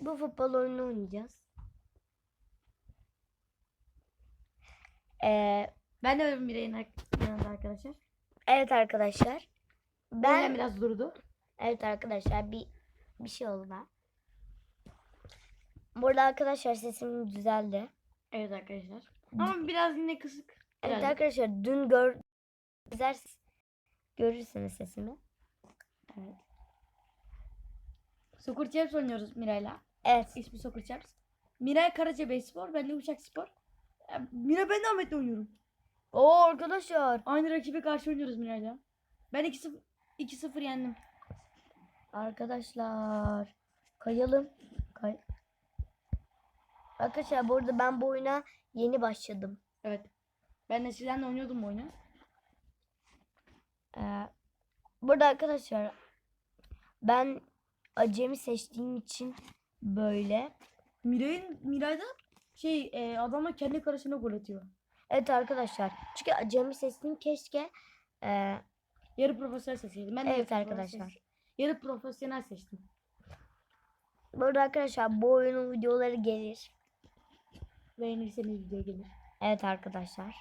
Bu futbol oyununu oynayacağız. Ee, Ben de Miray'ın ar- yanında arkadaşlar. evet arkadaşlar. Ben Ben biraz durdu. evet arkadaşlar bir bir şey oldu. Burada arkadaşlar sesim düzeldi. Evet arkadaşlar. Ama biraz yine kısık. Evet Geldi. arkadaşlar dün gör izler görürsünüz sesimi. Evet. Soccer Chaps oynuyoruz Miray'la. Evet. İsmi Soccer Chaps. Miray Karacabey Spor, ben de Uçak Spor. Ya, Miray ben de Ahmet'le oynuyorum. Oo arkadaşlar. Aynı rakibe karşı oynuyoruz Miray'la. Ben 2-0 2-0 yendim. Arkadaşlar kayalım. Kay. Arkadaşlar burada ben bu oyuna yeni başladım. Evet. Ben eskiden de oynuyordum bu oyunu. Ee, burada arkadaşlar ben acemi seçtiğim için böyle. Miray'ın Miray'da şey e, adamla kendi karışına gol atıyor. Evet arkadaşlar. Çünkü acemi seçtiğim keşke e, Yarı profesyonel seçeydim. Ben de Evet yarı arkadaşlar. profesyonel- Yarı profesyonel seçtim. burada arkadaşlar bu oyunun videoları gelir. Beğenirseniz video gelir. Evet arkadaşlar.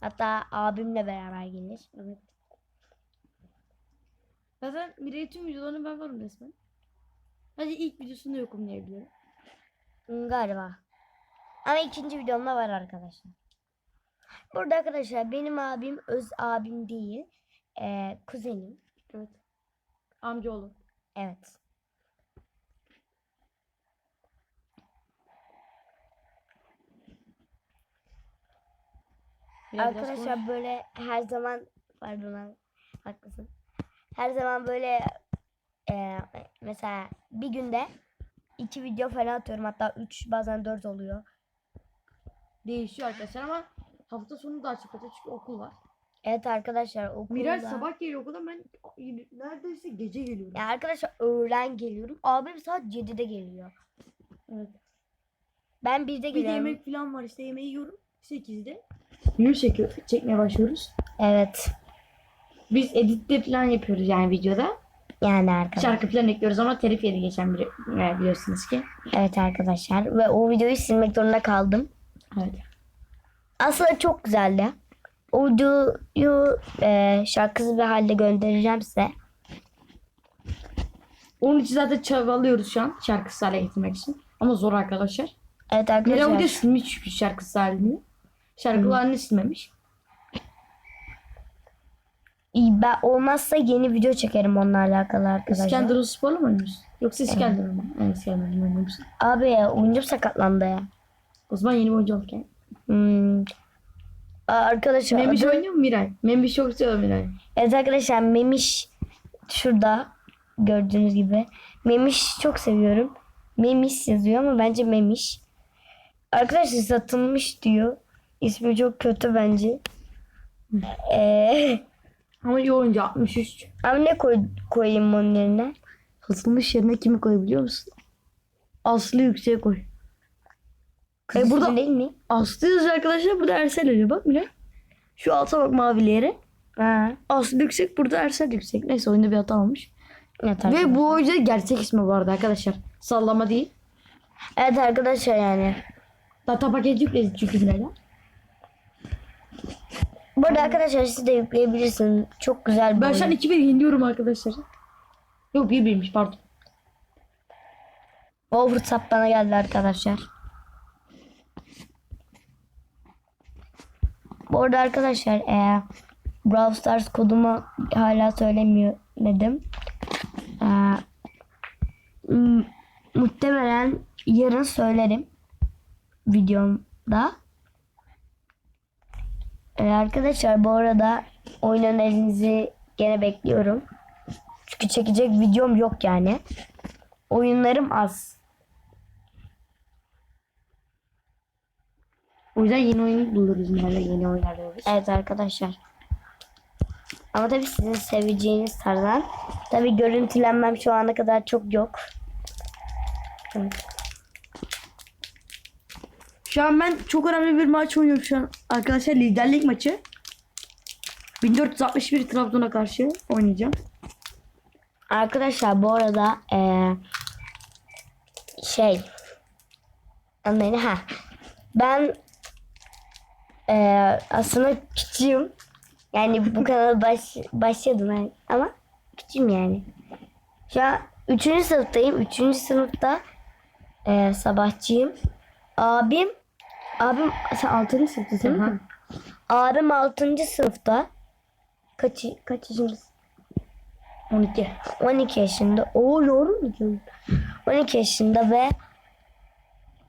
Hatta abimle beraber gelir. Evet. Zaten Miray'ın tüm videolarını ben varım resmen. Sadece ilk videosunda yokum diye biliyorum. Hmm, Galiba. Ama ikinci videomda var arkadaşlar. Burada arkadaşlar benim abim öz abim değil. eee, kuzenim. Evet. Amcaoğlu. Evet. Biraz arkadaşlar konuş. böyle her zaman pardon abi haklısın. Her zaman böyle eee, mesela bir günde iki video falan atıyorum. Hatta üç bazen dört oluyor. değişiyor arkadaşlar ama hafta sonu daha çok atıyor çünkü okul var. Evet arkadaşlar okulda. Miray sabah geliyor okuldan ben neredeyse gece geliyorum. Ya arkadaşlar öğlen geliyorum. Abim saat 7'de geliyor. Evet. Ben 1'de Bir de geliyorum. yemek falan var işte yemeği yiyorum 8'de. Video çekiyor, çekmeye başlıyoruz. Evet. Biz editte falan yapıyoruz yani videoda. Yani arkadaşlar. Şarkı falan ekliyoruz ama telif yedi geçen biri, yani biliyorsunuz ki. Evet arkadaşlar. Ve o videoyu silmek zorunda kaldım. Evet. Aslında çok güzeldi. O videoyu e, şarkısız bir halde göndereceğim size. Onun için zaten çabalıyoruz şu an şarkısız hale getirmek için. Ama zor arkadaşlar. Evet Mira video arkadaşlar. silmiş şarkısız halini. Şarkılarını silmemiş. Ben olmazsa yeni video çekerim onunla alakalı arkadaşlar. İskenderun Spor'la mı oynuyorsun? Yoksa İskenderun mu? Evet İskenderun oynuyor musun? Abi oyuncum sakatlandı ya. O zaman yeni bir oyuncu yani. Hmm. Aa, Arkadaşlar Memiş adı- oynuyor mu Miray? Memiş çok seviyor Miray. Evet arkadaşlar Memiş şurada gördüğünüz gibi. Memiş çok seviyorum. Memiş yazıyor ama bence Memiş. Arkadaşlar satılmış diyor. İsmi çok kötü bence. Ee, Ama iyi oyuncu 63. ama ne koy, koyayım onun yerine? Satılmış yerine kimi koyabiliyor musun? Aslı yüksek koy. Kız E, burada- değil mi? Aslı yazıyor arkadaşlar burada Ersel yazıyor bak Miray. Şu alta bak mavili yere. Ha. Aslı yüksek burada Ersel yüksek. Neyse oyunda bir hata olmuş. Evet, Ve bu oyuncu gerçek ismi bu arada arkadaşlar. Sallama değil. evet arkadaşlar yani. Data paketi yükledik çünkü Miray'la. Bu arada arkadaşlar siz de yükleyebilirsiniz. Çok güzel bir Ben şu an oyun. 2-1 yeniliyorum arkadaşlar. Yok 1-1'miş pardon. O fırsat bana geldi arkadaşlar. Bu arada arkadaşlar e, Brawl Stars kodumu hala söylemedim. E, m- muhtemelen yarın söylerim videomda. E, arkadaşlar bu arada oyun önerinizi gene bekliyorum. Çünkü çekecek videom yok yani. Oyunlarım az. O yüzden yeni oyun buluruz Miray'la yeni oyunlar buluruz. Evet arkadaşlar. Ama tabii sizin seveceğiniz tarzdan. Tabii görüntülenmem şu ana kadar çok yok. Şu an ben çok önemli bir maç oynuyorum şu an. Arkadaşlar liderlik maçı. 1461 Trabzon'a karşı oynayacağım. Arkadaşlar bu arada eee, şey anlayın ha ben eee, aslında küçüğüm yani bu kanala baş, başladım ben ama küçüğüm yani şu an 3. sınıftayım 3. sınıfta eee, sabahçıyım abim abim sen 6. sınıftasın değil mi? Abim 6. sınıfta kaç kaç yaşındasın? 12. 12 yaşında. Oo doğru mu diyorum? 12 yaşında ve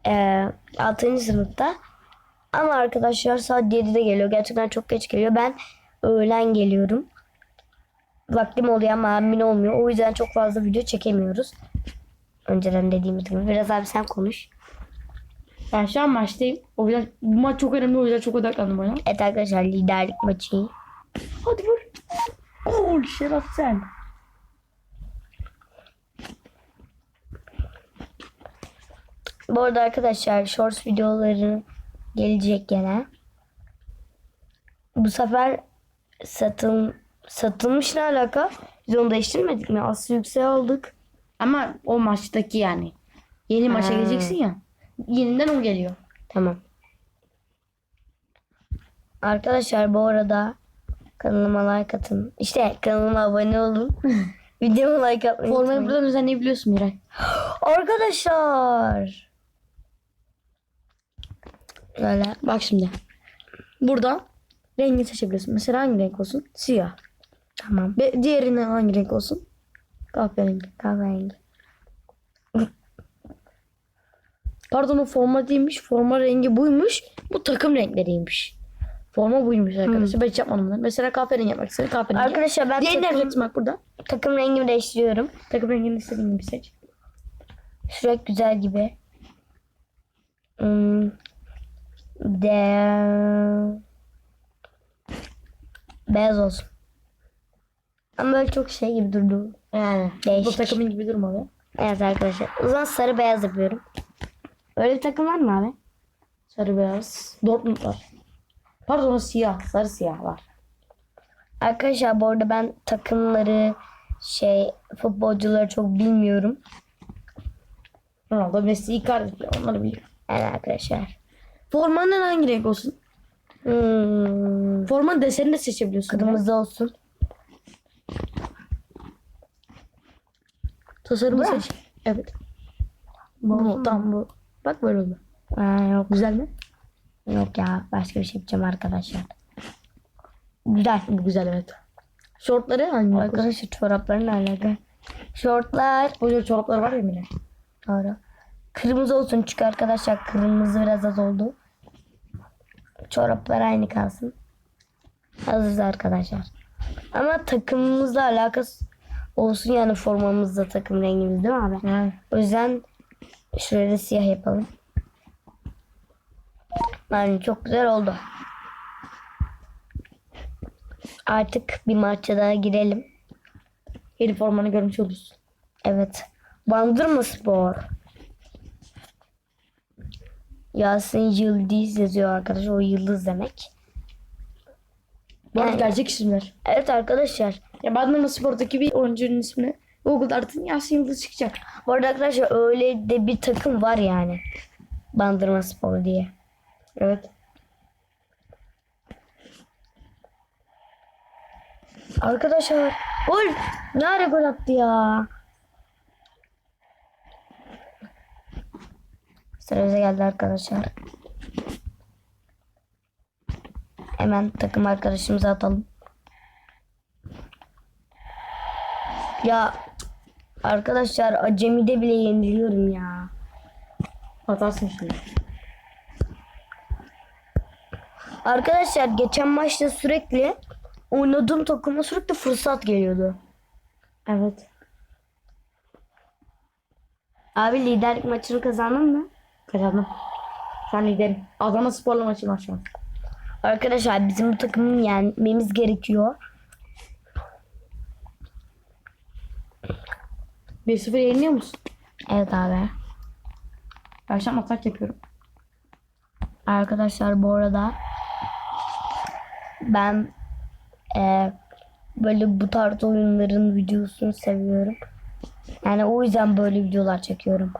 e, 6. sınıfta. Ama arkadaşlar saat 7'de geliyor. Gerçekten çok geç geliyor. Ben öğlen geliyorum. Vaktim oluyor ama emin olmuyor. O yüzden çok fazla video çekemiyoruz. Önceden dediğimiz gibi. Biraz abi sen konuş. Ben şu an maçtayım. O yüzden bu maç çok önemli. O yüzden çok odaklandım ona. Evet arkadaşlar liderlik maçı. Hadi vur. Gol Şeraf sen. Bu arada arkadaşlar shorts videoları gelecek gene. Bu sefer satıl satılmış ne alaka? Biz onu değiştirmedik mi? Aslı yükseğe aldık. Ama o maçtaki yani. Yeni maça Ha. geleceksin ya. Yeniden o geliyor. Tamam. Arkadaşlar bu arada kanalıma like atın. İşte kanalıma abone olun. Videoma like atmayı Formayı buradan düzenleyebiliyorsun Miray. Arkadaşlar. Böyle. Bak şimdi. Burada rengi seçebiliyorsun. Mesela hangi renk olsun? Siyah. Tamam. Ve diğerine hangi renk olsun? Kahverengi. Kahverengi. Pardon o forma değilmiş. Forma rengi buymuş. Bu takım renkleriymiş. Forma buymuş arkadaşlar. Ben hiç yapmadım bunu. Mesela kahverengi yapmak istedim. Kahverengi. Arkadaşlar ben Diğerini takım, yapacaksın bak burada. takım rengimi değiştiriyorum. Takım rengini istediğin gibi seç. Sürekli güzel gibi. Hmm. De... Beyaz olsun. Ama böyle çok şey gibi durdu. Yani bu Değişik. takımın gibi durmalı. Evet arkadaşlar. O zaman sarı beyaz yapıyorum. Öyle bir takım var mı abi? Sarı beyaz. Dortmund var. Pardon siyah. Sarı siyah var. Arkadaşlar bu arada ben takımları şey futbolcuları çok bilmiyorum. Ronaldo, Messi, Icardi onları biliyorum. Evet arkadaşlar. Formanın hangi renk olsun? Hmm, Formanın desenini de seçebiliyorsun. kırmızı olsun. Tasarımı Bu mu? seç. Evet. Bu, tamam bu. Bak böyle oldu. Ha, yok Güzel mi? yok ya başka bir şey yapacağım arkadaşlar. Güzel. Bu güzel evet. Şortları hangi? Arkadaşlar çorapların alaka. Şortlar Böyle çoraplar var ya Mine. doğru. Kırmızı olsun çünkü arkadaşlar kırmızı biraz az oldu. Çoraplar aynı kalsın. Hazırız arkadaşlar. Ama takımımızla alakası olsun yani formamızla takım rengimiz değil mi abi? Yani. O yüzden şuraya da siyah yapalım. Yani çok güzel oldu. Artık bir maça daha girelim. Yeni formanı görmüş olursun. Evet. Bandırma Spor. Yasin Yıldız yazıyor arkadaşlar. O yıldız demek. Bu arada Yani- gerçek isimler. Evet arkadaşlar. Ya Bandırma Spor'daki bir oyuncunun ismini Google'da aratın Yasin Yıldız çıkacak. Bu arada arkadaşlar öyle de bir takım var yani. Bandırma Spor diye. Evet. Arkadaşlar gol. Ne ara gol attı ya. Sıra bize geldi arkadaşlar. Hemen takım arkadaşımıza atalım. Ya arkadaşlar acemide bile yeniliyorum ya. Atarsın şimdi. Arkadaşlar geçen maçta sürekli oynadığım takıma sürekli fırsat geliyordu. Evet. Abi liderlik maçını kazandın mı? Kazandım. An liderim. Adana Spor'la şu an. Arkadaşlar bizim bu takımın yenmemiz gerekiyor. 1-0 yeniliyor musun? Evet abi. An atak yapıyorum. Arkadaşlar bu arada ben e, böyle bu tarz oyunların videosunu seviyorum. Yani o yüzden böyle videolar çekiyorum.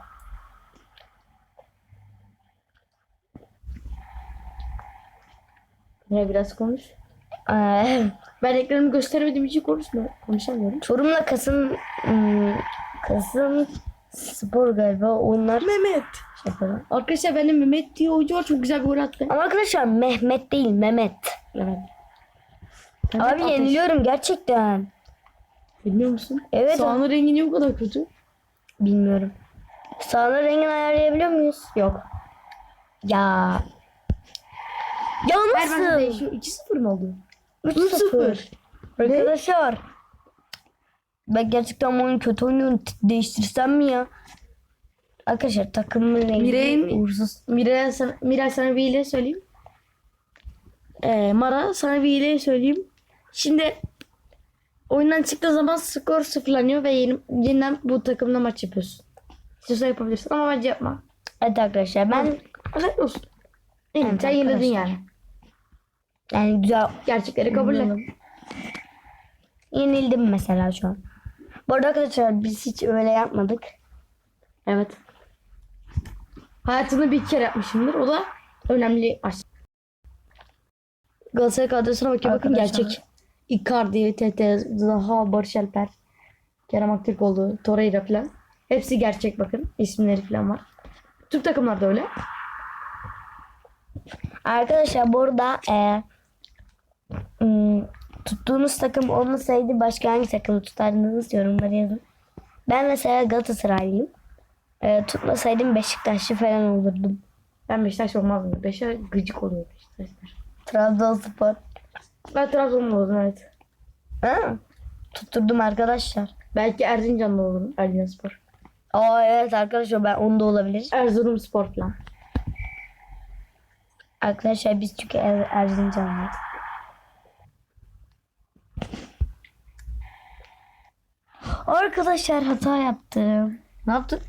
Yine biraz konuş. Ee, Ben ekranımı göstermediğim için konuşma. Konuşamıyorum. Çorum'la Kasım ım, Kasım Spor galiba onlar Mehmet. şey. Arkadaşlar benim Mehmet diye oyuncu var. Çok güzel bir gol attı. Ama arkadaşlar Mehmet değil Mehmet. Evet. Abi Mehmet Ateş. yeniliyorum gerçekten. Bilmiyor musun? Evet. Sahanın rengi niye bu kadar kötü? Bilmiyorum. Sağına rengini ayarlayabiliyor muyuz? Yok. Ya. Ya bende nasıl? değişiyor. 2-0 mı oldu? 3-0. Arkadaşlar. Ben gerçekten bu oyun kötü oynuyorum. Değiştirsem mi ya? Arkadaşlar takımın rengi Miray'ın- uğursuz. Miray sana, Miray sana bir hile söyleyeyim. Ee, Mara sana bir hile söyleyeyim. Şimdi oyundan çıktığı zaman skor sıfırlanıyor ve yeni, yeniden bu takımla maç yapıyorsun. İstiyorsan yapabilirsin ama bence yapma. Evet arkadaşlar ben Özellikle olsun. Evet sen yeniledin yani. yani güzel Gerçekleri kabul et. Yenildim mesela şu an. Bu arada arkadaşlar biz hiç öyle yapmadık. Evet. Hayatımda bir kere yapmışımdır. O da önemli maç. Galatasaray kadrosuna bakıyor. Bakın Arkadaşlar. gerçek. Icardi, Tete, Zaha, Barış Alper, Kerem Aktürkoğlu, Torreira falan. Hepsi gerçek bakın. İsimleri falan var. Tüm takımlar da öyle. Arkadaşlar burada e, tuttuğunuz takım olmasaydı başka hangi takımı tutardınız yorumlara yazın. Ben mesela Galatasaraylıyım. E, tutmasaydım Beşiktaşlı falan olurdum. Ben Beşiktaş olmazdım. Beşiktaş gıcık oluyor Beşiktaşlar. Trabzonspor. Ben Trabzonlu oldum evet. Ha, tutturdum arkadaşlar. Belki Erzincanlı olurum. Erzincanspor. Aa evet arkadaşlar ben onda olabilir. Erzurumspor falan. Arkadaşlar biz çünkü er, Erzincanlıyız. Arkadaşlar hata yaptım. Ne yaptın?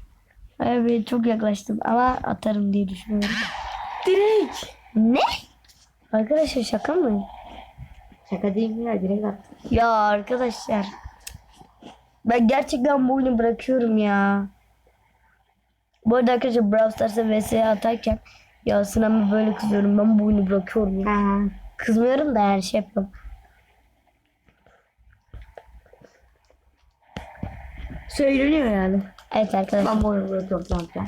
Evet çok yaklaştım ama atarım diye düşünüyorum. Direkt. Ne? Arkadaşlar şaka mı? Şaka değil ya? Direkt attım. Ya arkadaşlar. Ben gerçekten bu oyunu bırakıyorum ya. Bu arada arkadaşlar Brawl Stars'a vs atarken ya sınavı böyle kızıyorum ben bu oyunu bırakıyorum ya. Ha. Kızmıyorum da yani şey yapıyorum. Söyleniyor yani. Evet arkadaşlar. Ben bu oyunu bırakıyorum falan filan.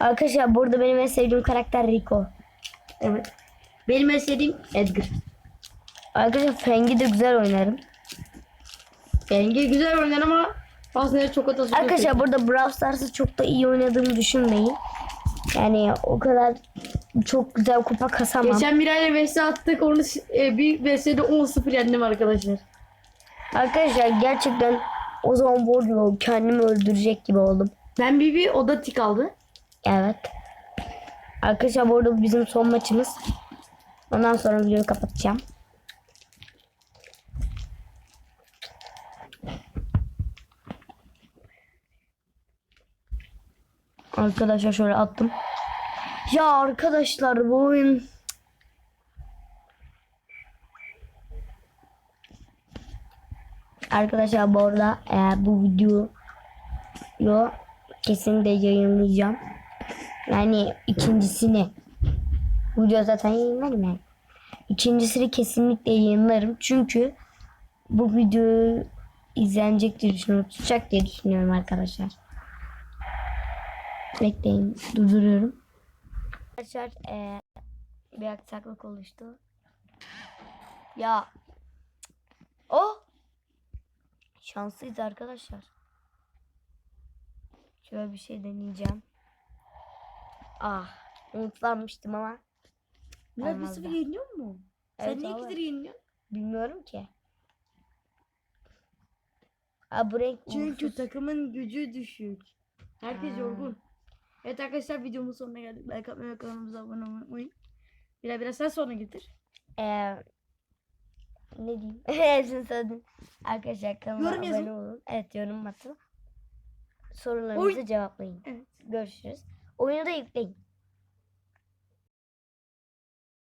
Arkadaşlar burada benim en sevdiğim karakter Rico. Evet. Benim en sevdiğim Edgar. Arkadaşlar Feng'i de güzel oynarım. Denge güzel oynar ama bazen çok hatası Arkadaşlar burada Brawl Stars'ı çok da iyi oynadığımı düşünmeyin. Yani o kadar çok güzel kupa kasamam. Geçen bir ayla vs attık. Onu e, bir vs'de 10-0 yendim arkadaşlar. Arkadaşlar gerçekten o zaman bu kendimi öldürecek gibi oldum. Ben bir bir o da tik aldı. Evet. Arkadaşlar bu arada bizim son maçımız. Ondan sonra videoyu kapatacağım. Arkadaşlar şöyle attım. Ya arkadaşlar bu oyun Arkadaşlar bu arada e, bu videoyu kesinlikle yayınlayacağım. Yani ikincisini. Video zaten yayınlarım yani. İkincisini kesinlikle yayınlarım. Çünkü bu video izlenecek diye düşünüyorum. Tutacak diye düşünüyorum arkadaşlar. Bekleyin. Durduruyorum. Arkadaşlar eee, bir aksaklık oluştu. Ya. Oh. Şanslıyız arkadaşlar. Şöyle bir şey deneyeceğim. Ah. Umutlanmıştım ama. Olmaz bir sıfır yeniliyor mu? Evet Sen niye ikidir yeniliyorsun? Bilmiyorum ki. Aa, bu renk Çünkü uğursuz. takımın gücü düşük. Herkes Ha. yorgun. Evet arkadaşlar videomuzun sonuna geldik. Like atmayı ve kanalımıza abone olmayı unutmayın. Biraz biraz sen sonra getir. Ee, ne diyeyim? Hepsini söyledim. Arkadaşlar kanalıma Yorum abone yazın. olun. Evet yorum atın. Sorularınızı Oy. cevaplayın. Evet. Görüşürüz. Oyunu da yükleyin.